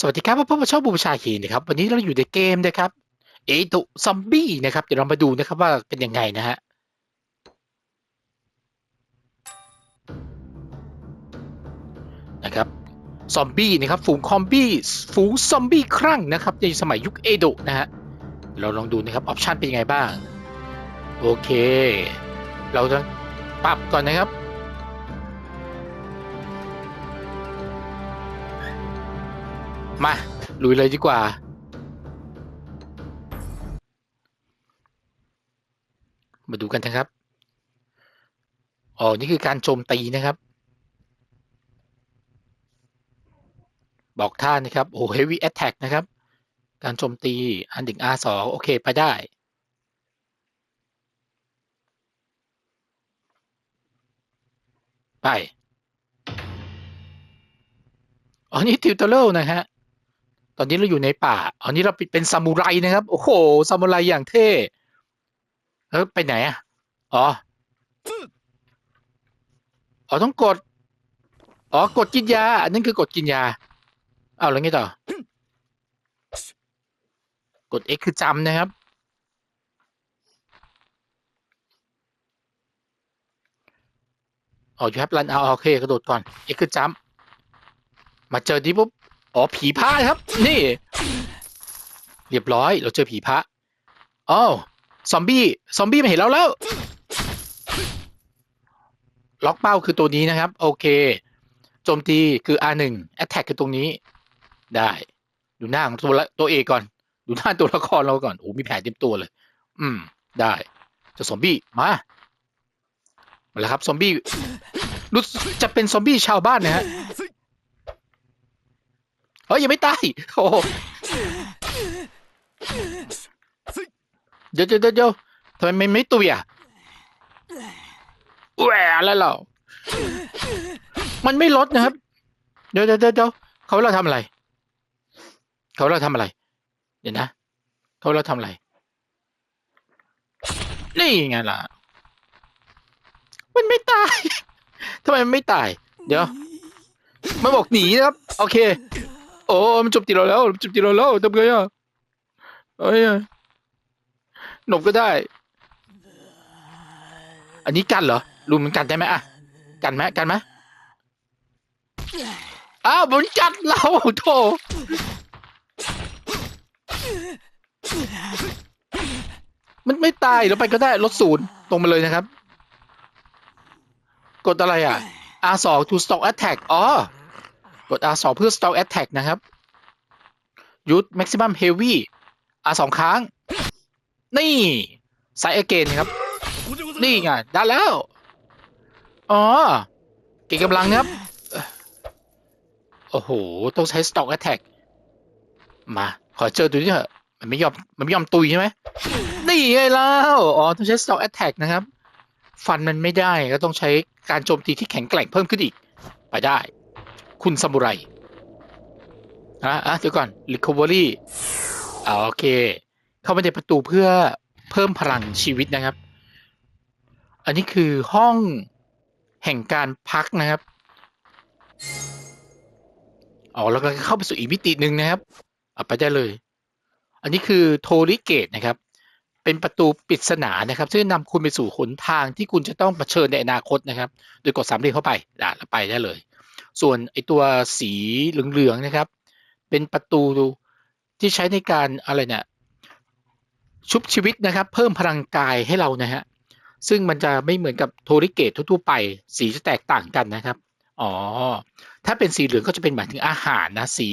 สวัสดีครับพบกับช่องบูชาคีนะครับวันนี้เราอยู่ในเกมนะครับเอตุซอมบี้นะครับเดี๋ยวเรามาดูนะครับว่าเป็นยังไงนะฮะนะครับซอมบี้นะครับฝูงคอมบี้ฝูงซอมบี้ครั่งนะครับในสมัยยุคเอโดะนะฮะเราลองดูนะครับออปชันเป็นยังไงบ้าง โอเค เราจะปรับก่อนนะครับ มาลุยเลยดีกว่า มาดูกันนะครับอ๋อนี่คือการโจมตีนะครับ บอกท่านะครับโอ้ heavy attack นะครับ การโจมตีอันดึง R2 โอเคไปได้ไป อ๋อ นี่ ติวเตอร์นะฮะ ตอนนี้เราอยู่ในป่าอันนี้เราเป็นซามูไรนะครับ โอ้โหซามูไรอย่างเท่เออไปไหนอะอ๋ออ๋อต้องกด อ๋อกดกินยา อันนั้นคือกดกินยา เอาแล้วไงต่อ กด X คือจำนะครับ อ๋อ you have run out โอเค กระโดดก่อน X คือจำมาเจอนี้ปุ๊บ อ๋อผีพระครับ นี่ เรียบร้อย เราเจอผีพระอ๋อซอมบี้ซอมบี้มาเห็นเราแล้ว ล็อกเป้าคือตัวนี้นะครับ โอเคโจมตีคือ R1 Attack คือตรงนี้ ได้ ดูหน้าของตัวละตัวเอกก่อน ดูหน้าตัวละครเราก่อนโอ้มีแผลเต็มตัวเลย อืม ได้จะซอมบี้มามาแล้วครับซอมบี้รู้จะเป็นซอมบี้ชาวบ้านนะฮะ เฮ้ยยังไม่ตายโอ้โหเดี๋ยวเดี๋ยวเดี๋ยวทำไมไม่ไม่ตุยอะแหวแล้วเรามันไม่ลดนะครับ เดี๋ยวเดี๋ยวเดี๋ยวเขาเราทำอะไร เขาเราทำอะไร เดี๋ยวนะเขาเราทำอะไร นี่ไงล่ะ มันไม่ตายทำไมมันไม่ตาย เดี๋ยวมันบอกหนีนะครับ โอเค โอ้มันจบตีเราแล้วจบตีเราแล้วทำไงอะเอ้ยหนบก็ได้ อันนี้กันเหรอลุงมันกันได้ไหมอะกันไหมกันไหมอ้าวมันกัดเราโธ่มันไม่ตายเราไปก็ได้ลดศูนย์ตรงมาเลยนะครับ กดอะไรอะ R2 to stock attack อ๋อ กด R2 เพื่อ stock attack นะครับยุด maximum heavy R2 ค้างนี่ไซเอเกนครับ นี่ไง ได้แล้ว อ๋อ เก่งกำลังครับ โอ้โห ต้องใช้ stock attack มา ขอเจอดูนี่เถอะมันไม่ยอม มันไม่ยอมตุยใช่ไหมนี่ไงแล้ว อ๋อ ต้องใช้ stock attack นะครับ ฟันมันไม่ได้ก็ต้องใช้การโจมตีที่แข็งแกร่งเพิ่มขึ้นอีก ไปได้ คุณซามูไรอะอะเดี๋ยวก่อน recovery อ่าโอเค เข้าไปในประตูเพื่อเพิ่มพลังชีวิตนะครับ อันนี้คือห้องแห่งการพักนะครับอ๋อแล้วก็เข้าไปสู่อีกมิติหนึ่งนะครับเอไปได้เลย อันนี้คือโทริเกตนะครับ เป็นประตูปริศนานะครับซึ่งนำคุณไปสู่หนทางที่คุณจะต้องเผชิญในอนาคตนะครับ โดยกดสามเหลี่ยมเข้าไปอะแล้วไปได้เลย ส่วนไอตัวสีเหลืองๆนะครับ เป็นประตูที่ใช้ในการอะไรเนี่ยชุบชีวิตนะครับ เพิ่มพลังกายให้เรานะฮะซึ่งมันจะไม่เหมือนกับโทริเกตทั่วๆไป สีจะแตกต่างกันนะครับ อ๋อ ถ้าเป็นสีเหลืองก็จะเป็นหมายถึงอาหารนะ สี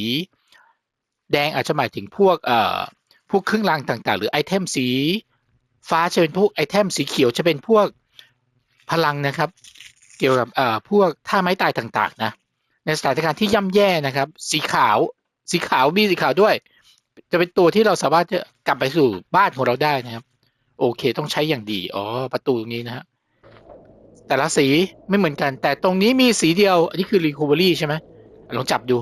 แดงอาจจะหมายถึงพวกเอ่อพวกเครื่องรางต่างๆ หรือไอเทมสี ฟ้าจะเป็นพวกไอเทมสีเขียวจะเป็นพวกพลังนะครับ เกี่ยวกับเอ่อพวกท่าไม้ตายต่างๆ นะ ในสถานการณ์ที่ย่ำแย่นะครับ สีขาว สีขาวมีสีขาวด้วย จะเป็นตัวที่เราสามารถจะกลับไปสู่บ้านของเราได้นะครับ โอเค ต้องใช้อย่างดี อ๋อ ประตูตรงนี้นะฮะแต่ละสีไม่เหมือนกัน แต่ตรงนี้มีสีเดียว อันนี้คือ recovery ใช่ไหมลองจับดู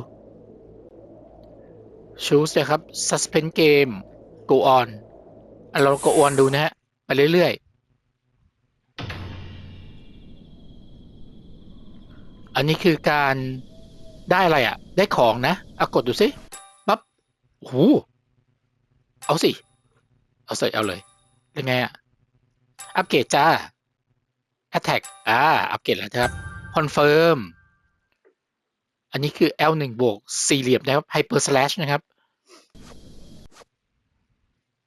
choose นะครับ suspend game go on อะเรา go on ดูนะฮะ ไปเรื่อยๆ อันนี้คือการ ได้อะไรอะ ได้ของนะอะกดดูสิโอ้โหเอาสิ เอาสิเอาเลยเป็นไงอะอัปเกรดจ้า Attack อ่า อัปเกรดแล้วครับ Confirm อันนี้คือ L1 บวกสี่เหลี่ยมนะครับ Hyper Slash นะครับ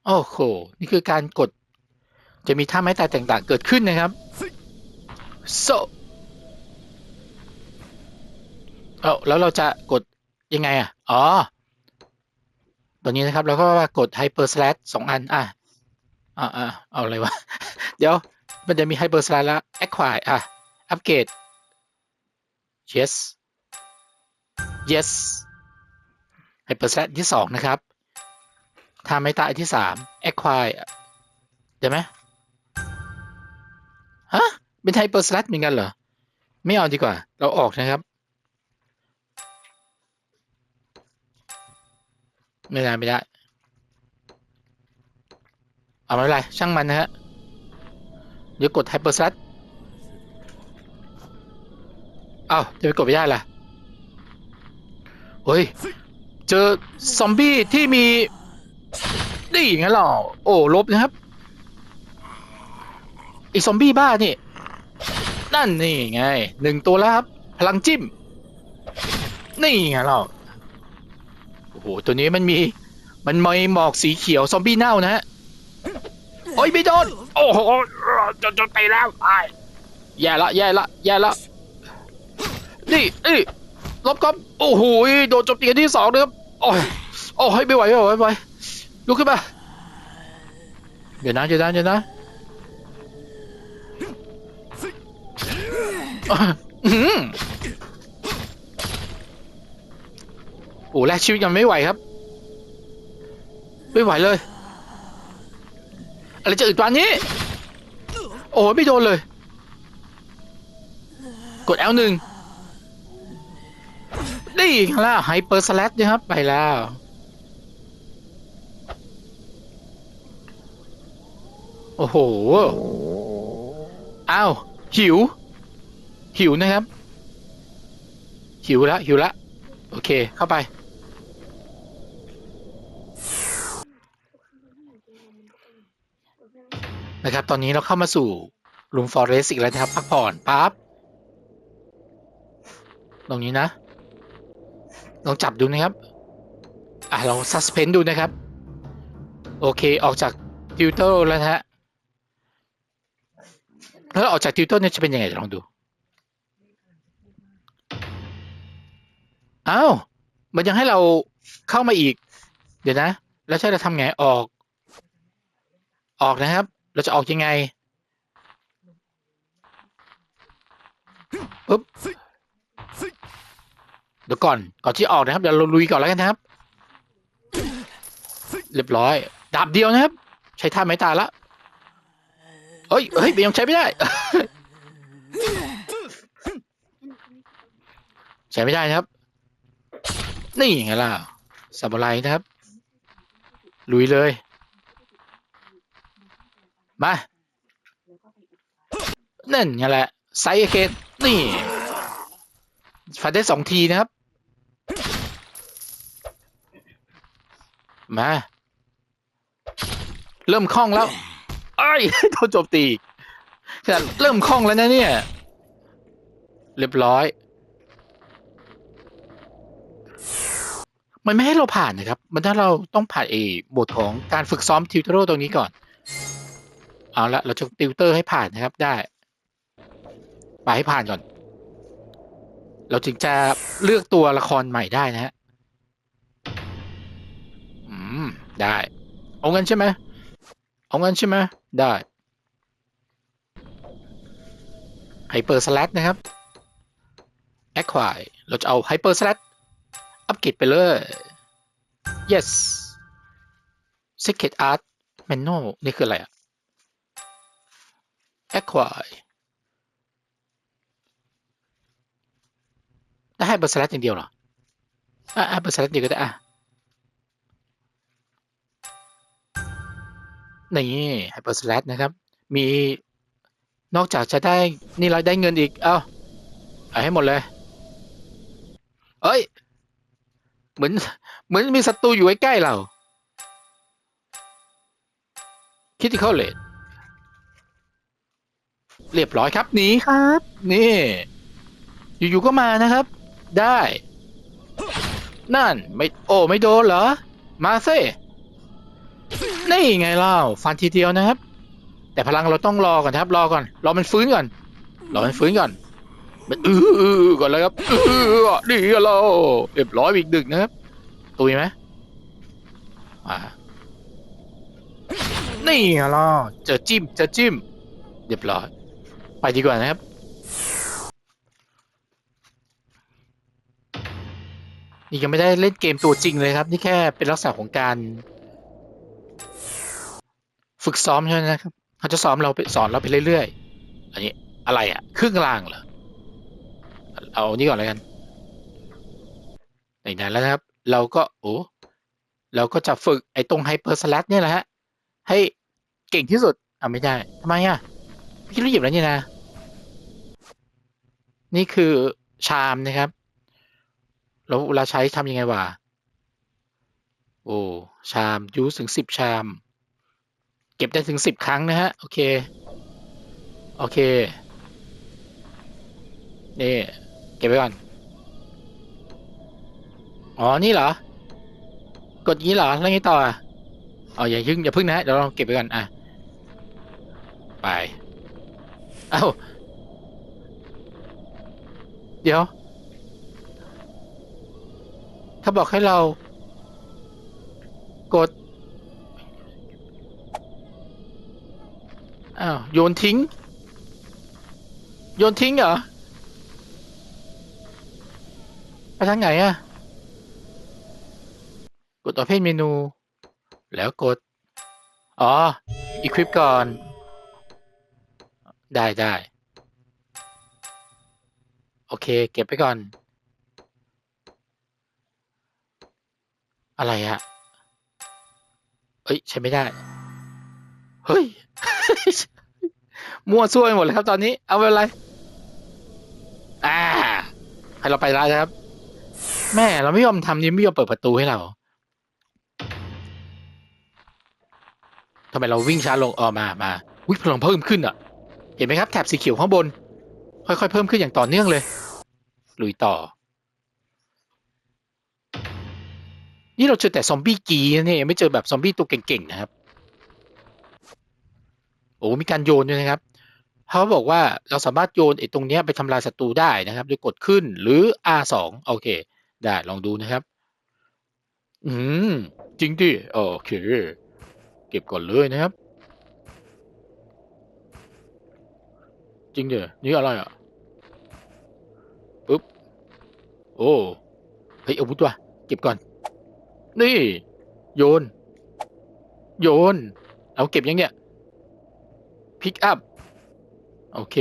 โอ้โห นี่คือการกด จะมีท่าไม้ตายต่างๆ เกิดขึ้นนะครับ so เอาแล้วเราจะกดยังไงอะ อ๋อ ตัวนี้นะครับ เราก็กด Hyper Slash สองอัน อะอ่าอ่าเอาอะไรวะ เดี๋ยว มันจะมี Hyper Slash แล้ว Acquire อะอัปเกรด yes yes Hyper Slash ที่สองนะครับทาไม่ตายที่สาม Acquire เดี๋ยวไหมฮะ เป็น Hyper Slash เหมือนกันเหรอ ไม่เอาดีกว่า เราออกนะครับ ไม่ได้ไม่ได้ เอาไม่เป็นไรช่างมันนะฮะ เดี๋ยวกด Hyper Slash อ้าจะไปกดไม่ได้ล่ะเฮ้ย เจอซอมบี้ที่มีนี่งั้นหรอ โอ้ลบนะครับไอซอมบี้บ้านี่ นั่นนี่ไงหนึ่งตัวแล้วครับ พลังจิ้ม นี่ไงเราโอ้โหตัวนี้มันมี มันมีหมอกสีเขียวซอมบี้เน่านะฮะโอ้ยไม่โดนโอ้โหจนจนไปแล้วตายแย่ละแย่ละแย่ละนี่นี่ลบครับโอ้โหโดนจมตีที่สองนะครับโอ้ยโอ้ยไม่ไหวไม่ไหวไม่ไหวลุกขึ้นมาเดี๋ยวนะเดี๋ยวนะเดี๋ยวนะอะอื้อหือ โอ้แลกชีวิตกันไม่ไหวครับ ไม่ไหวเลย อะไรจะอึดปานนี้ โอ้ยไม่โดนเลย กด L หนึ่งนี่ข้างล่างไฮเปอร์สแลตนะครับ ไปแล้วโอ้โห อ้าว หิว หิวนะครับ หิวแล้วหิวแล้วโอเค เข้าไป นะครับ ตอนนี้เราเข้ามาสู่ลุมฟอเรสอีกแล้วนะครับ พักผ่อนปั๊บตรงนี้นะ ลองจับดูนะครับ อะลองซัสเพนดูนะครับ โอเคออกจากติวเตอร์แล้วนะฮะแล้วออกจากติวเตอร์เนี่ยจะเป็นยังไงลองดูอ้าวมันยังให้เราเข้ามาอีก เดี๋ยวนะ แล้วใช่เราทำไงออก ออกนะครับ เราจะออกยังไงปุ๊บเดี๋ยวก่อน ก่อนที่ออกนะครับ เดี๋ยวเราลุยก่อนแล้วกันนะครับ เรียบร้อย ดาบเดียวนะครับ ใช้ท่าไม้ตายละเฮ้ย เฮ้ยยังใช้ไม่ได้ ใช้ไม่ได้นะครับ นี่ไงล่ะ สับอะไรนะครับ ลุยเลย มานั่นไงแหละไซเกตนี่ฟันได้สองทีนะครับ มา เริ่มคล่องแล้วไอ้โดนโจมตีแต่เริ่มคล่องแล้วนะเนี่ย เรียบร้อย มันไม่ให้เราผ่านนะครับ มันถ้าเราต้องผ่านเอโบทของการฝึกซ้อมติวเตอร์ตรงนี้ก่อน เอาละเราจะติวเตอร์ให้ผ่านนะครับได้ไปให้ผ่านก่อน เราจึงจะเลือกตัวละครใหม่ได้นะฮะอืมได้ เอาเงินใช่ไหมเอาเงินใช่ไหมได้ไฮเปอร์สลัดนะครับแอคควายเราจะเอาไฮเปอร์สลัดอัปเกรดไปเลย yes secret art menu นี่คืออะไรอะ acquire ได้ให้เบอร์สลัดอย่างเดียวเหรอ อะอะเบอร์สลัดเดียวก็ได้อะนี่ไฮเปอร์สลัดนะครับ มีนอกจากจะได้นี่เราได้เงินอีก เอ้าเอาให้หมดเลย เอ้ย เหมือน เหมือนมีศัตรูอยู่ใกล้เราคิดที่เขาเลด เรียบร้อยครับหนีครับ นี่ อยู่ๆก็มานะครับ ได้ นั่นไม่โอ้ไม่โดนเหรอ มาเซ่นี่ไงเล่าฟันทีเดียวนะครับ แต่พลังเราต้องรอก่อนครับ รอก่อน รอมันฟื้นก่อน รอมันฟื้นก่อนมันอื้ออื้อก่อนเลยครับอื้อนี่เราเรียบร้อยอีกดึกนะครับ ตุยไหมอ่านี่ไงล่ะเจอจิ้มเจอจิ้มเรียบร้อย ไปดีกว่านะครับ นี่ยังไม่ได้เล่นเกมตัวจริงเลยครับ นี่แค่เป็นลักษณะของการ ฝึกซ้อมใช่ไหมนะครับเขาจะซ้อมเราไปสอนเราไปเรื่อยๆ อันนี้อะไรอะครึ่งรางเหรอ เอานี่ก่อนเลยกันไหนๆแล้วนะครับ เราก็โอ้เราก็จะฝึกไอ้ตรงไฮเปอร์สลัดเนี่ยแหละฮะให้เก่งที่สุดอะไม่ได้ทำไมอะพี่รู้หยิบแล้วนี่ยนะ นี่คือชามนะครับแล้วเวลาใช้ทำยังไงวะโอ้ชามยูสถึงสิบชาม เก็บได้ถึงสิบครั้งนะฮะ โอเค โอเค นี่ เก็บไว้ก่อน อ๋อ นี่เหรอ กดอย่างนี้เหรอ แล้วไงต่ออะอ๋ออย่าพึ่งอย่าพึ่งนะ เดี๋ยวเราเก็บไว้ก่อน อะ ไป เอ้า เดี๋ยว ถ้าบอกให้เรา กด อ้าว โยนทิ้ง โยนทิ้งเหรอไปทางไหนอะกด Open เมนู แล้วกด อ๋อ Equip ก่อน ได้ได้ อเค เก็บไปก่อน อะไรอะเอ้ย ใช้ไม่ได้ เฮ้ย มั่วซั่วไปหมดเลยครับตอนนี้ เอาไปอะไร อ่า ให้เราไปแล้วนะครับ แม่เราไม่ยอมทำนี่ไม่ยอมเปิดประตูให้เราทำไมเราวิ่งช้าลงออมา มา วิ่งพลังเพิ่มขึ้นอะ เห็นไหมครับ แถบสีเขียวข้างบน ค่อยๆ เพิ่มขึ้นอย่างต่อเนื่องเลย ลุยต่อ นี่เราเจอแต่ซอมบี้กีนี่ยังไม่เจอแบบซอมบี้ตัวเก่งๆ นะครับ โอ้มีการโยนด้วยนะครับเขาบอกว่าเราสามารถโยนไอ้ตรงนี้ไปทำลายศัตรูได้นะครับโดยกดขึ้นหรือ R2 โอเค ได้ลองดูนะครับ อืม จริงดิโอเค เก็บก่อนเลยนะครับ จริงเดี๋ยนี่อะไรอะปึ๊บโอ้เฮ้ยอาวุธวะเก็บก่อน นี่ โยน โยน เอาเก็บยังเนี่ยพิกอัพโอเค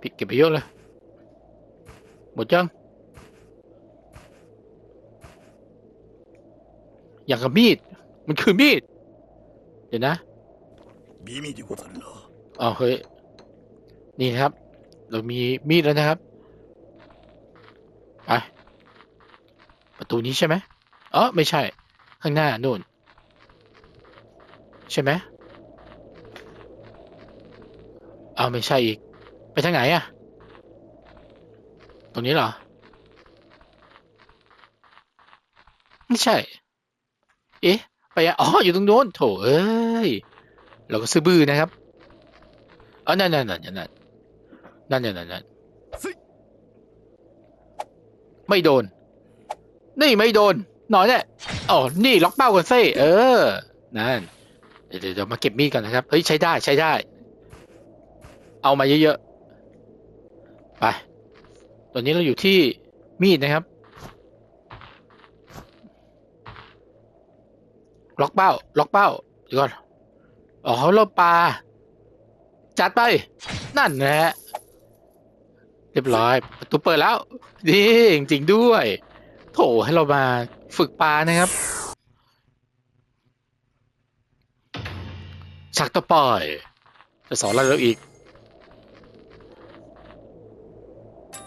พิกเก็บไปเยอะเลยหมดจังอย่างกับมีด มันคือมีด เดี๋ยวนะ บีมีดว่าเหรออ๋อเฮ้ย นี่นะครับ เรามีมีดแล้วนะครับไปประตูนี้ใช่ไหมเออไม่ใช่ ข้างหน้านู่น ใช่ไหมเอาไม่ใช่อีก ไปทางไหนอะตรงนี้เหรอ ไม่ใช่ เอ๊ะ ไปอะอ๋อ อยู่ตรงโน้น โถเอ้ย เราก็ซื้อบื้อนะครับ อ๋อ นั่นนั่นนั่นนั่น นั่นนั่นนั่นนั่นไม่โดน นี่ไม่โดน หน่อยแน่อ๋อนี่ล็อกเป้ากันเซ่เออ นั่น เดี๋ยวเดี๋ยวมาเก็บมีดกันนะครับ เฮ้ยใช้ได้ใช้ได้ เอามาเยอะๆ ไป ตอนนี้เราอยู่ที่มีดนะครับ ล็อกเป้า ล็อกเป้าเดี๋ยวก่อน อ๋อเราปลาจัดไป นั่นแหละ เรียบร้อยประตูเปิดแล้วดีจริงๆด้วย โถให้เรามาฝึกปลานะครับชักต่อปล่อย จะสอนเราอีก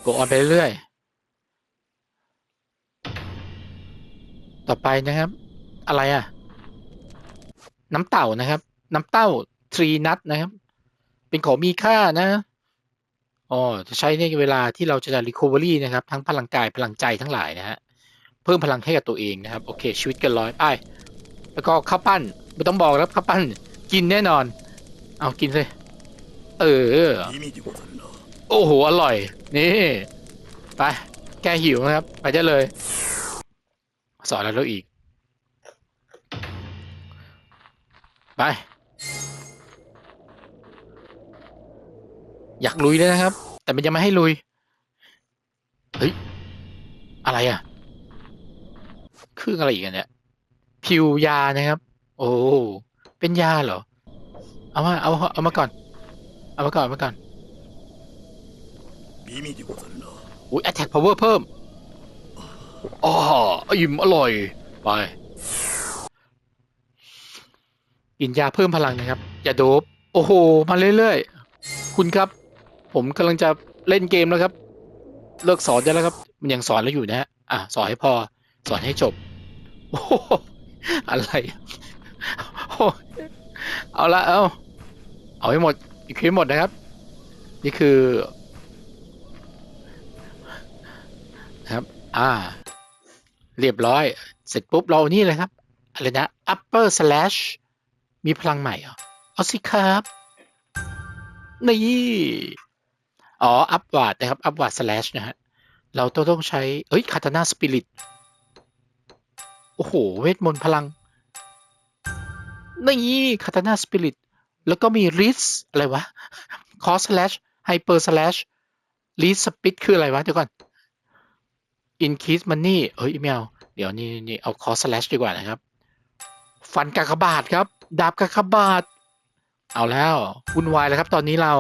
กดออนไปเรื่อยต่อไปนะครับ อะไรอะ น้ำเต่านะครับ น้ำเต้าทรีนัทนะครับ เป็นของมีค่านะ อ๋อจะใช้ในเวลาที่เราจะรีคอเวอรี่นะครับ ทั้งพลังกายพลังใจทั้งหลายนะฮะเพิ่มพลังให้กับตัวเองนะครับ โอเค ชีวิตกันร้อยไปแล้วก็ข้าวปั้นไม่ต้องบอกแล้วข้าวปั้น กินแน่นอน เอากินเลยเออ โอ้โห อร่อย นี่ ไป แกหิวนะครับ ไปได้เลย สอนแล้วอีก ไป อยากลุยเลยนะครับ แต่มันยังไม่ให้ลุย เฮ้ย อะไรอะเครื่องอะไรอีกเนี่ย พิวยานะครับ โอ้ เป็นยาเหรอ เอามาเอาเอามาก่อน เอามาก่อนเอามาก่อนอุ้ยแอตแทกพาวเวอร์เพิ่มอ๋ออิ่มอร่อย ไป กินยาเพิ่มพลังนะครับ อย่าโดบ โอ้โห มาเรื่อยๆ คุณครับ ผมกำลังจะเล่นเกมแล้วครับ เลิกสอนได้แล้วครับ มันยังสอนแล้วอยู่นะฮะอะสอนให้พอ สอนให้จบโอ้อะไรเอาละเอาเอาให้หมดอีกให้หมดนะครับ นี่คือนะครับ อ่า เรียบร้อย เสร็จปุ๊บเรานี่เลยครับ อะไรนะ upper slash มีพลังใหม่เหรอ เอาสิครับ นี่ อ๋อ upward นะครับ upward slash นะฮะ เราต้องต้องใช้ เอ้ย katana spirit โอ้โห เวทมนต์พลัง นี่ katana spirit แล้วก็มี risk อะไรวะ cross slash hyper slash risk speed คืออะไรวะ เดี๋ยวก่อน increase money เอ้ยไมเอาเดี๋ยวนี่นี่เอา cross slash ดีกว่านะครับ ฟันกากบาทครับ ดาบกากบาท เอาแล้ววุ่นวายแล้วครับ ตอนนี้เรา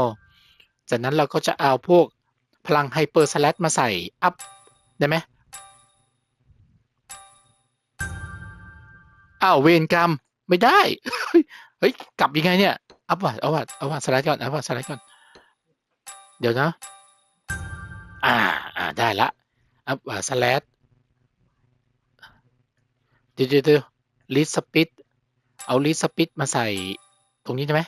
จากนั้นเราก็จะเอาพวกพลังไฮเปอร์สแลชมาใส่อัพได้ไหมอ้าวเวรกรรมไม่ได้ เฮ้ย กลับยังไงเนี่ยอัพวัดเอาวัดเอาวัดสไลด์ก่อนเอาวัดสไลด์ก่อน เดี๋ยวนะ อ่าอ่าได้ละอัพวัดสแลชเดี๋ยวเดี๋ยวเดี๋ยวลิสปิดเอาลิสปิดมาใส่ตรงนี้ได้ไหม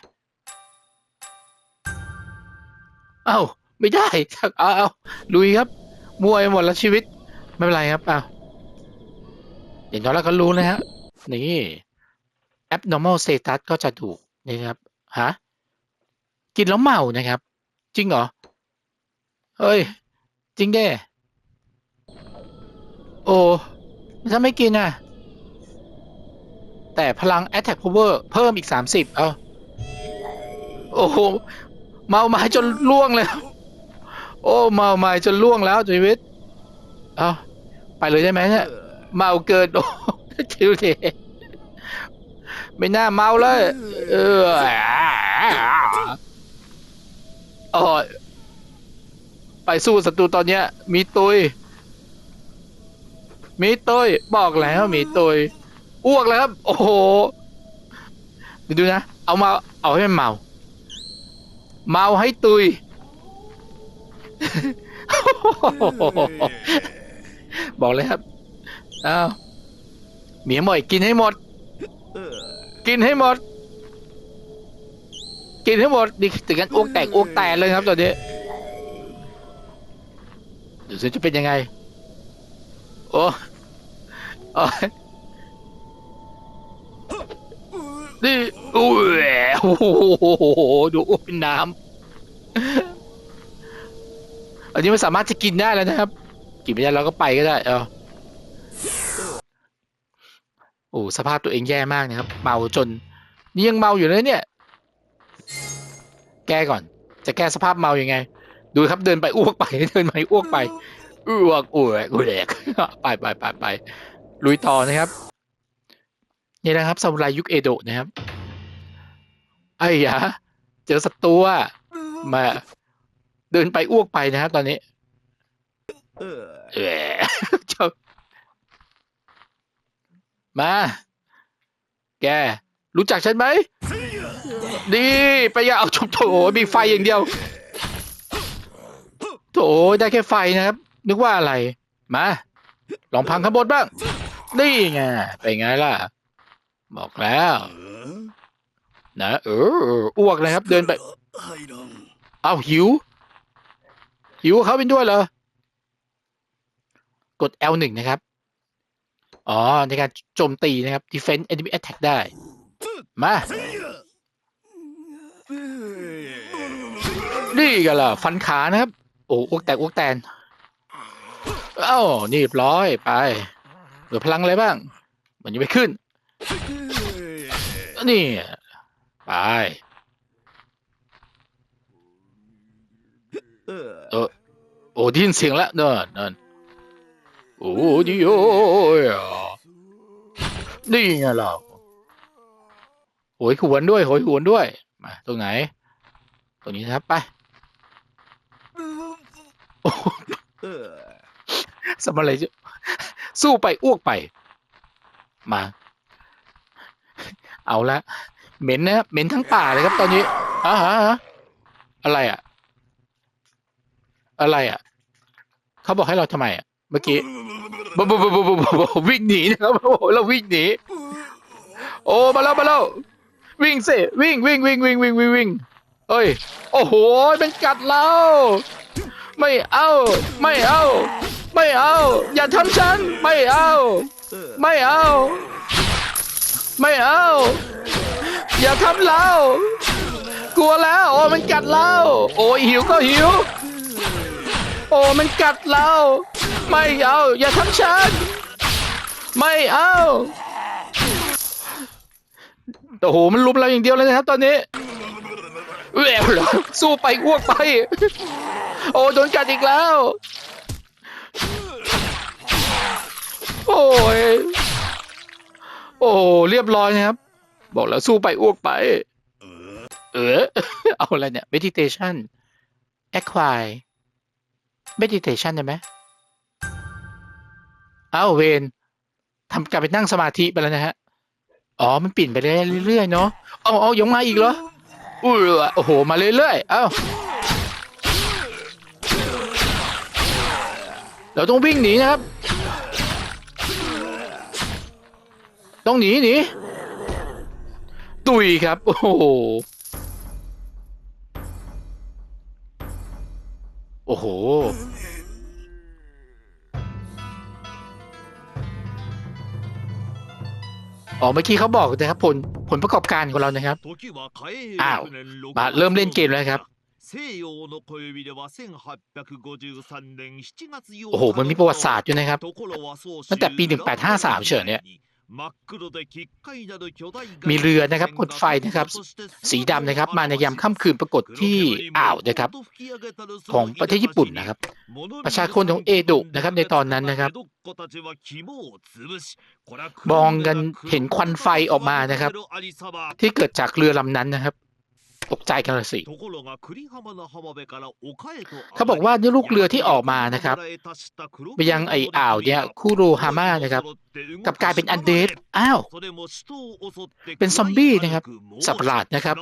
เอ้าไม่ได้เอาเอาลุยครับมวยหมดแล้วชีวิต ไม่เป็นไรครับอ้าอย่างน้อยเราก็รู้นะฮะ นี่ abnormal status ก็จะถูกนี่ครับฮะกินแล้วเมานะครับ จริงเหรอ เฮ้ย จริงเด้โอ้ถ้าไม่กินอะ แต่พลัง attack power เพิ่มอีก 30 เอาโอ้โห เมาไม้จนล่วงเลยโอ้เมาไม้จนล่วงแล้วชีวิตเอาไปเลยได้ไหมเนี่ยเมาเกินโอ้ชิวเทไม่น่าเมาเลย เออโอ้ยไปสู้ศัตรูตอนเนี้ย มีตุย มีตุยบอกแล้วมีตุยอ้วกแล้วครับ โอ้โหเดี๋ยวดูนะ เอามา เอาให้มันเมา เมาให้ตุย บอกเลยครับอ้าวเมียหมอยกินให้หมด กินให้หมด กินให้หมดนี่ถึงกันอ้วกแตกอ้วกแตกเลยครับตอนนี้เดี๋ยวจะเป็นยังไง โอ้โอ้ยนี่ โอ้โหดูอ้วกเป็นน้ำอันนี้มันสามารถจะกินได้แล้วนะครับ กินไม่ได้เราก็ไปก็ได้ เอาโอ้สภาพตัวเองแย่มากนะครับ เมาจน นี่ยังเมาอยู่เลยเนี่ย แก้ก่อน จะแก้สภาพเมายังไง ดูครับเดินไปอ้วกไปเดินไปอ้วกไปอ้วกอ้วกอ้วกไปไปไปไปลุยต่อนะครับ นี่นะครับซามูไรยุคเอโดะนะครับ ไอ้ยะเจอศัตรูอะมาเดินไปอ้วกไปนะครับตอนนี้ เออเจ้ามา แก รู้จักฉันไหม ดีไปอย่าเอาชมโถมีไฟอย่างเดียว โถได้แค่ไฟนะครับ นึกว่าอะไร มา ลองพังข้างบนบ้าง นี่ไงเป็นไงล่ะ บอกแล้วうん นะเอออ้วกนะครับ เดินไปเอาหิว หิวเขาเป็นด้วยเหรอกด L1 นะครับ อ๋อ ในการโจมตีนะครับ defense enemy attack ได้ มา นี่กันล่ะ ฟันขานะครับ โอ้อวกแตกอวกแตนเอ้านี่ร้อยไปเหลือพลังอะไรบ้าง มันยังไม่ขึ้น นี่ ไปโอ้ได้ยินเสียงแล้วเนินเนินโอ้ดิโอยนี่ไงเราโหยหวนด้วยโหยหวนด้วย มา ตรงไหน ตรงนี้ครับไปโอ้โหสมอะไรจะสู้ไปอ้วกไป มา เอาละ เหม็นนะเหม็นทั้งป่าเลยครับตอนนี้อ่าฮะอะไรอะ อะไรอะเขาบอกให้เราทำไมอะเมื่อกี้บบบบบบวิ่งหนีนะครับเราวิ่งหนีโอ้มาแล้วมาแล้ววิ่งสิวิ่งวิ่งวิ่งวิ่งวิ่งวิ่งวิ่งเอ้ยโอ้โหเป็นกัดเราไม่เอาไม่เอา ไม่เอา อย่าทำฉัน ไม่เอา ไม่เอา ไม่เอา อย่าทำเรา กลัวแล้ว โอ้มันกัดเรา โอ้ยหิวก็หิว โอ้มันกัดเรา ไม่เอา อย่าทำฉัน ไม่เอาโอ้โหมันลุมเราอย่างเดียวเลยนะครับ ตอนนี้แหววเหรอสู้ไปอ้วกไป โอ้โดนกัดอีกแล้ว โอ้ยโอ้เรียบร้อยนะครับ บอกแล้วสู้ไปอ้วกไป เออ เอาอะไรเนี่ย meditation acquire meditation ได้ไหมเอ้าเวนทำการไปนั่งสมาธิไปแล้วนะฮะ อ๋อ มันปิ่นไปเรื่อยๆเนาะเอาเอายังมาอีกเหรออุ้ยโอ้โห มาเรื่อยๆ เอ้าเราต้องวิ่งหนีนะครับ ต้องหนีหนี ตุยครับ โอ้โหโอ้โห อ๋อเมื่อกี้เขาบอกนะครับผลผลประกอบการของเรานะครับ อ้าวมาเริ่มเล่นเกมแล้วครับ โอ้โห มันมีประวัติศาสตร์อยู่นะครับ ตั้งแต่ปี 1853 เฉินเนี่ย มีเรือนะครับกดไฟนะครับ สีดำนะครับ มาในยามค่ำคืนปรากฏที่อ่าวนะครับ ของประเทศญี่ปุ่นนะครับ ประชาชนของเอโดะนะครับในตอนนั้นนะครับมองกันเห็นควันไฟออกมานะครับ ที่เกิดจากเรือลำนั้นนะครับ ตกใจกันเลยสิเขาบอกว่านี่ลูกเรือที่ออกมานะครับ ไปยังไออ่าวเนี่ยคูโรฮาม่านะครับกลับกลายเป็นอันเดดอ้าวเป็นซอมบี้นะครับสัตว์ประหลาดนะครับ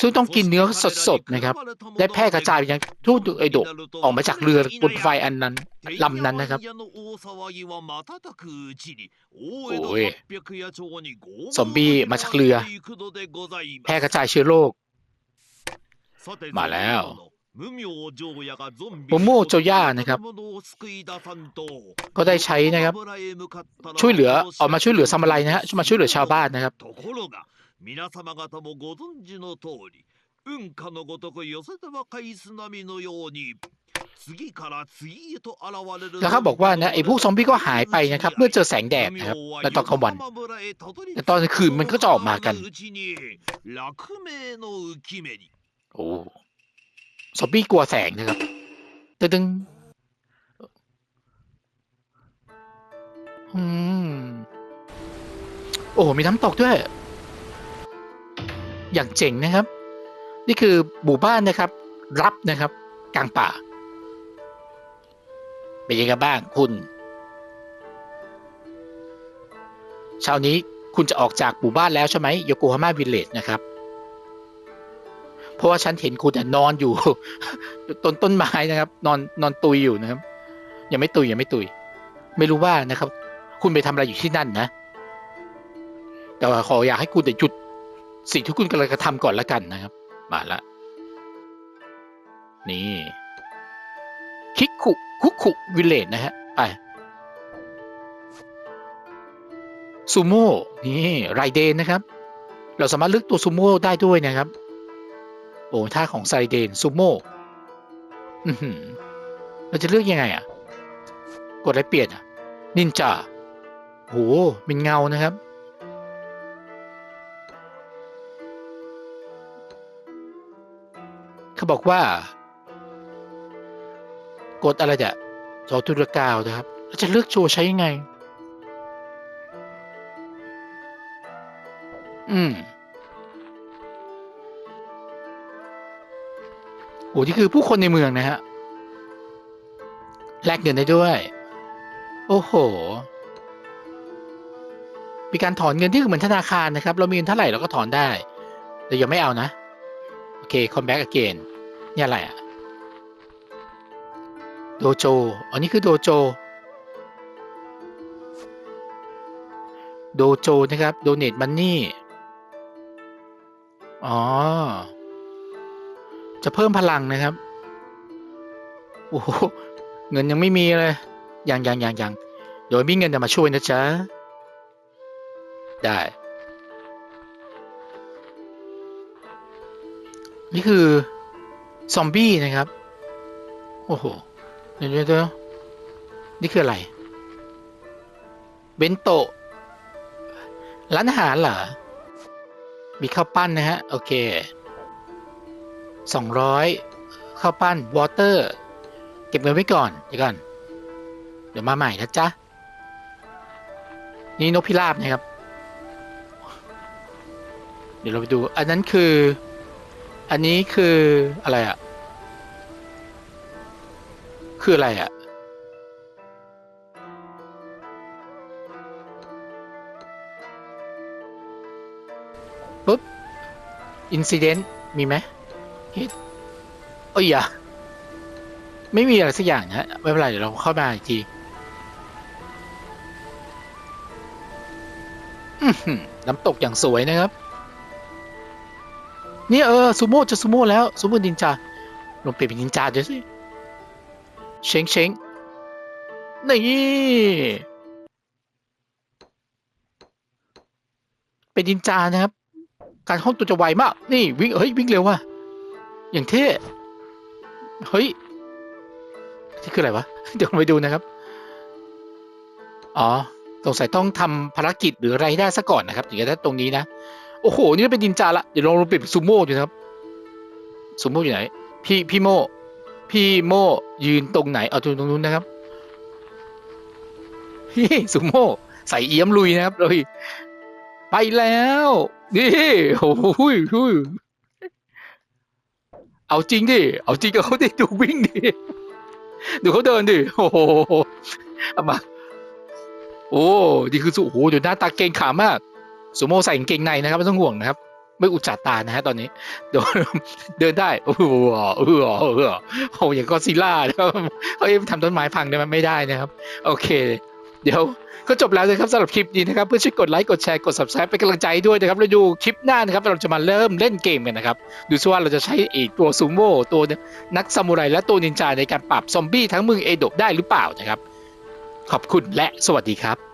ซึ่งต้องกินเนื้อสดๆนะครับ ได้แพร่กระจายไปยังทั่วไอโดะออกมาจากเรือบนไฟอันนั้นลำนั้นนะครับโอ้ยซอมบี้มาจากเรือแพร่กระจายเชื้อโรคมาแล้วโมโมโจย่านะครับ ก็ได้ใช้นะครับ ช่วยเหลือออกมาช่วยเหลือซามูไรนะฮะมาช่วยเหลือชาวบ้านนะครับ แล้วเขาบอกว่านะไอ้พวกซอมบี้ก็หายไปนะครับ เมื่อเจอแสงแดดนะครับในตอนกลางวันแต่ตอนคืนมันก็จะออกมากันโอ้ซอมบี้กลัวแสงนะครับตึ้งอืมโอ้มีน้ำตกด้วย อย่างเจ๋งนะครับ นี่คือหมู่บ้านนะครับ รับนะครับ กลางป่า เป็นยังไงบ้างคุณเช้านี้คุณจะออกจากหมู่บ้านแล้วใช่ไหมโยโกฮาม่าวิลเลจนะครับ เพราะว่าฉันเห็นคุณแต่นอนอยู่ต้นต้นไม้นะครับ นอนนอนตุยอยู่นะครับ ยังไม่ตุยยังไม่ตุย ไม่รู้ว่านะครับ คุณไปทำอะไรอยู่ที่นั่นนะ แต่ขออยากให้คุณแต่หยุดสิ่งที่คุณกำลังกระทำก่อนละกันนะครับ มาละนี่คิกคุ คุกคุวิเลจนะฮะ ไปซูโม่นี่ไรเดนนะครับ เราสามารถเลือกตัวซูโม่ได้ด้วยนะครับ โอ้ท่าของไซเดนซูโม่เราจะเลือกยังไงอะ กดอะไรเปลี่ยนอะ นินจาโหเป็นเงานะครับเขาบอกว่า กดอะไรจะจอตุรกาวนะครับแล้วจะเลือกโชว์ใช้ยังไง อืมโอ้ที่คือผู้คนในเมืองนะฮะแลกเงินได้ด้วย โอ้โห มีการถอนเงินที่เหมือนธนาคารนะครับ เรามีเงินเท่าไหร่เราก็ถอนได้ แต่ยังไม่เอานะ โอเค come back again นี่อะไรอะ โดโจ อันนี้คือโดโจ โดโจนะครับ donate money อ๋อ จะเพิ่มพลังนะครับ โอ้โห เงินยังไม่มีเลยยังยังยังยังเดี๋ยวมีเงินจะมาช่วยนะจ๊ะ ได้ นี่คือ ซอมบี้นะครับ โอ้โห เดี๋ยวเดี๋ยวเดี๋ยวนี่คืออะไร เบนโตะร้านอาหารเหรอ มีข้าวปั้นนะฮะ โอเคสองร้อยข้าวปั้นวอเตอร์ เก็บเงินไว้ก่อน เดี๋ยวก่อน เดี๋ยวมาใหม่นะจ๊ะ นี่นกพิราบนะครับ เดี๋ยวเราไปดู อันนั้นคือ อันนี้คืออะไรอะ่ะ คืออะไรอะ่ะปุ๊บอินซิเดนต์มีไหมฮิตโอ้ยอย่าไม่มีอะไรสักอย่างนะไม่เป็นไรเดี๋ยวเราเข้ามาอีกทีน้ำตกอย่างสวยนะครับ นี่เออซูโม่จะซูโม่แล้วซูโม่นินจาลงเปลี่ยนเป็นนินจาเดี๋ยวสิ เชงเชงนี่เป็นนินจานะครับ การห้องตัวจะไวมาก นี่วิ่งเฮ้ยวิ่งเร็วว่ะอย่างเท่เฮ้ยที่คืออะไรวะ เดี๋ยวไปดูนะครับ อ๋อสงสัยต้องทำภารกิจหรืออะไรให้ได้ซะก่อนนะครับถึงจะได้ตรงนี้นะโอ้โห นี่เป็นนินจาละเดี๋ยวลองลงเปป็นซูโม่ดูนะครับซูโม่อยู่ไหน พี่พี่โม่ พี่โมยืนตรงไหน เอาตรงตรงนู้นนะครับพี่ซูโมใส่เอี้ยมลุยนะครับเลยไปแล้วนี่โอ้โหยเอาจริงดิเอาจริงกับเขาดิดูวิ่งดิดูเขาเดินดิโอ้โหเอามาโอ้ดีคือสุโอ้โหเดี๋ยวหน้าตาเก่งขามากซูโมใส่เก่งในนะครับไม่ต้องห่วงนะครับ ไม่อุจจาตานะฮะตอนนี้เดี๋ยวเดินได้โอ้โหเออเออเออโอ้อย่างก็ซิล่าเขาทำต้นไม้พังได้ไหมไม่ได้นะครับ โอเค เดี๋ยวก็จบแล้วนะครับสำหรับคลิปนี้นะครับ เพื่อช่วยกดไลค์กดแชร์กด subscribe เป็นกำลังใจด้วยนะครับแล้วดูคลิปหน้านะครับเราจะมาเริ่มเล่นเกมกันนะครับ ดูซิว่าเราจะใช้ไอีตัวซูโม่ตัวนักซามูไรและตัวนินจาในการปราบซอมบี้ทั้งเมืองเอโดะได้หรือเปล่านะครับ ขอบคุณและสวัสดีครับ